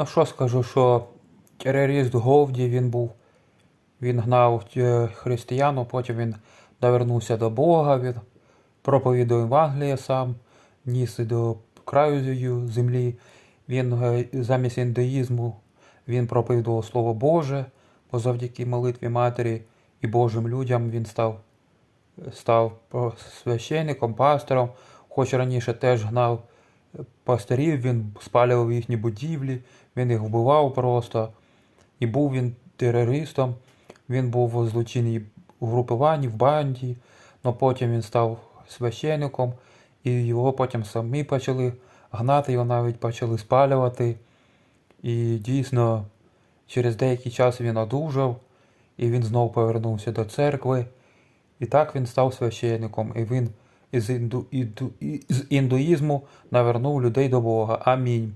Ну що скажу, що терорист Говді він був. Він гнав е, християн, потім він навернувся до Бога, він проповідав Евангеліє сам, ніс до краю землі. Він е, замість індуїзму він проповідував Слово Боже, бо завдяки молитві Матері і Божим людям він став, став е, священником, пастором, хоч раніше теж гнав пастирів, він спалював їхні будівлі, він їх вбивав просто. І був він терористом, він був у злочинній угрупуванні, в банді, але потім він став священником, і його потім самі почали гнати, його навіть почали спалювати. І дійсно, через деякий час він одужав, і він знову повернувся до церкви. І так він став священником, і він із індуїзму навернув людей до Бога. Амінь.